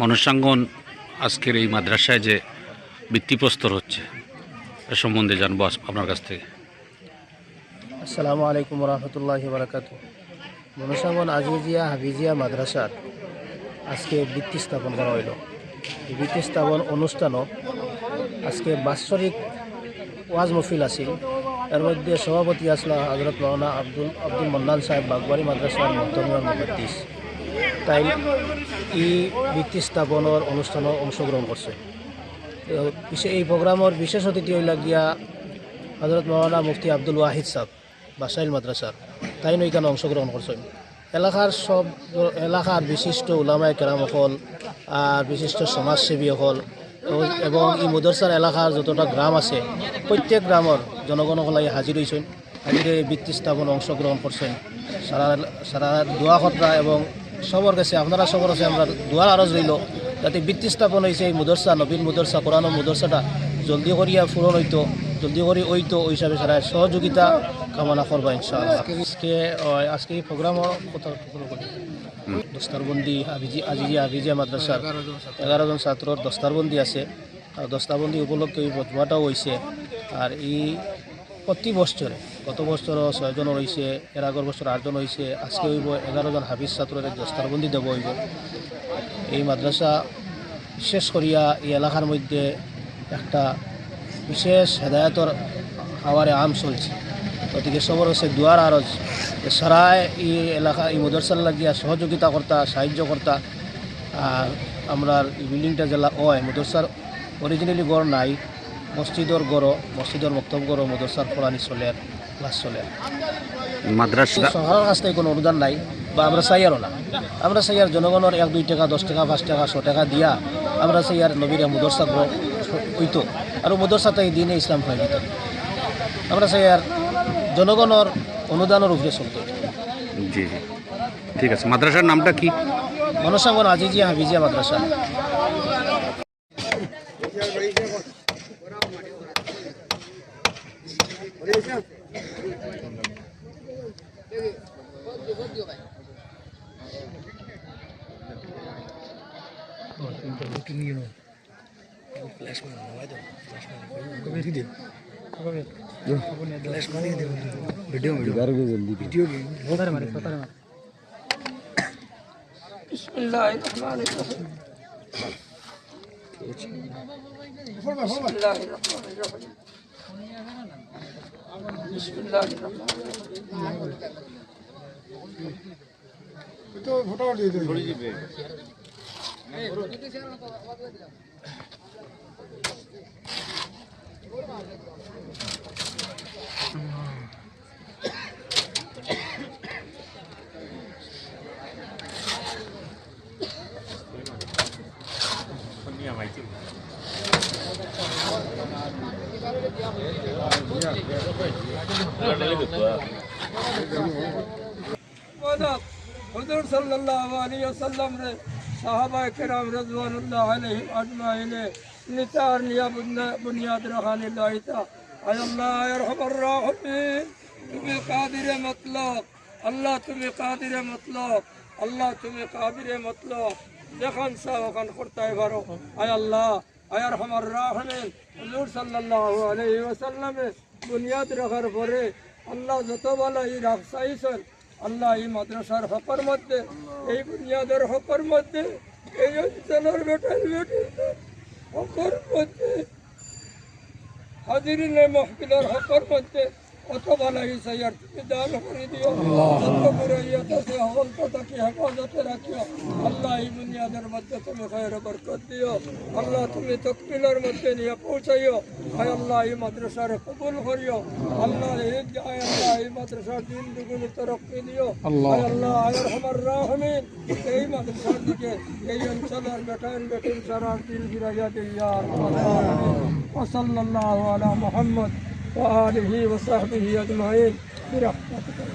মনসাঙ্গন আজকের এই মাদ্রাসায় যে বৃত্তিপ্রস্তর হচ্ছে, এ সম্বন্ধে জানব আপনার কাছ থেকে। আসসালামু আলাইকুম রহমতুল্লাহ বারাকাত। মনসাঙ্গন আজিজিয়া হাবিজিয়া মাদ্রাসার আজকে বৃত্তি স্থাপন করা হইল। বৃত্তি স্থাপন অনুষ্ঠানও আজকে বাৎসরিক ওয়াজ মফিল আছিল এর মধ্যে সভাপতি আসলা হজরত মৌলানা আব্দুল আব্দুল মন্নান সাহেব বাগবাড়ি মাদ্রাসার মহতমিয়া মুহাদ্দিস তাই এই বৃত্তি স্থাপনের অনুষ্ঠানও অংশগ্রহণ করছে তো বিশে- এই প্রোগ্রামের বিশেষ অতিথি হইলা গিয়া হজরত মৌলানা মুফতি আব্দুল ওয়াহিদ সাহেব বাসাইল মাদ্রাসার তাই এখানে অংশগ্রহণ করছেন এলাকার সব এলাকার বিশিষ্ট ওলামায় কেরাম হল আর বিশিষ্ট সমাজসেবী হল এবং- এই মদরসার এলাকার যতটা গ্রাম আছে প্রত্যেক গ্রামের জনগণসকলে হাজির হয়েছেন হাজিরে বৃত্তি স্থাপন অংশগ্রহণ করছেন সারা সারা দোয়া খতরা এবং সবর কাছে আপনারা সবর কাছে আমরা দোয়ার আরজ রইল। যাতে বৃত্তি স্থাপন হয়েছে এই মুদরসা নবীন মুদরসা কোরআন মুদরসাটা জলদি করিয়া পূরণ হইতো জলদি করে ওইতো ওই হিসাবে সারা সহযোগিতা কামনা করবা ইনশাআল্লাহ। আজকে আজকে এই প্রোগ্রামও কথা করি দস্তারবন্দি আবিজি আজি আবিজিয়া মাদ্রাসার এগারো জন ছাত্রর দস্তারবন্দি আছে। আর দস্তারবন্দি উপলক্ষে এই মজমাটাও হয়েছে আর এই প্রতি বছরে, গত বছর ছয়জন হয়েছে এর আগর বছর আটজন হয়েছে আজকে হইব এগারো জন হাফিজ ছাত্রের দস্তারবন্দি দেব হইব। এই মাদ্রাসা বিশেষ করিয়া এই এলাকার মধ্যে একটা বিশেষ হেদায়তর হাওয়ারে আম চলছে। গতিকে সবর হচ্ছে দুয়ার আরজ। সারায় এই এলাকা, এই মদরসার লাগিয়া সহযোগিতা কর্তা, সাহায্য কর্তা আর আমরা বিল্ডিংটা জেলা ওয় মদরসার অরিজিনালি গড় নাই। মসজিদর গড় মসজিদর মক্তব গড় মদরসার ফলানি চলে ক্লাস চলে। মাদ্রাসা কাছ থেকে কোনো অনুদান নাই বা আমরা চাই আরও না। আমরা চাই আর জনগণের এক দুই টাকা দশ টাকা পাঁচ টাকা ছ টাকা দিয়া আমরা চাই আর নবীর মুদরসা হইতো আর মুদরসাতে এই দিনে ইসলাম যেত আমরা চাই আর জনগণের অনুদানের উপরে চলতো। জি জি। ঠিক আছে মাদ্রাসার নামটা কি? মনসাঙ্গন আজিজিয়া হাবিজিয়া মাদ্রাসা फ्लैश में फ्लैश में कभी दे फ्लैश में दे वीडियो वीडियो जल्दी वीडियो गेम बहुत सारे मारे पता है बिस्मिल्लाह তো ভোটার দিয়ে দিবে حضور صلی اللہ علیہ وسلم نے صحابہ کرام رضوان اللہ علیہ اجمعین نتار لیا بنیاد رحان اللہ تا اے اللہ ارحم الراحمین تمہیں قادر مطلق اللہ تمہیں قادر مطلق اللہ تمہیں قادر مطلق جخان سا وخان خورتائی بھرو اے اللہ আরহামার রাহিমিন, হুজুর সাল্লাল্লাহু আলাইহি ওয়াসাল্লামে বুনিয়াদ রাখার পরে আল্লাহ যত ভালো এই রাখসাইছেন আল্লাহ এই মাদ্রাসার হকর মধ্যে, এই বুনিয়াদের হকর মধ্যে, এই অঞ্চলের বেটার বেটি হকর মধ্যে, হাজিরিনে মহকিলার হকর মধ্যে অত ভালো এই সাইয়ার তুমি দান করে দিও যত করে ইয়েতে হকলটা তাকে হেফাজতে রাখিও আল্লাহ এই বুনিয়াদের মধ্যে তুমি খৈর বরকত দিও আল্লাহ তুমি তকমিলের মধ্যে নিয়ে পৌঁছাইও হায় আল্লাহ এই মাদ্রাসার কবুল করিও আল্লাহ এই আয় আল্লাহ এই মাদ্রাসার দিন দুগুণ তরক্কি দিও আয় আল্লাহ আয় রহমান রাহমিন এই মাদ্রাসার দিকে এই অঞ্চলের বেটাইন বেটিন সারার দিন বিরাজা দিয়া وصلى الله على محمد وآله وصحبه أجمعين برحمتك.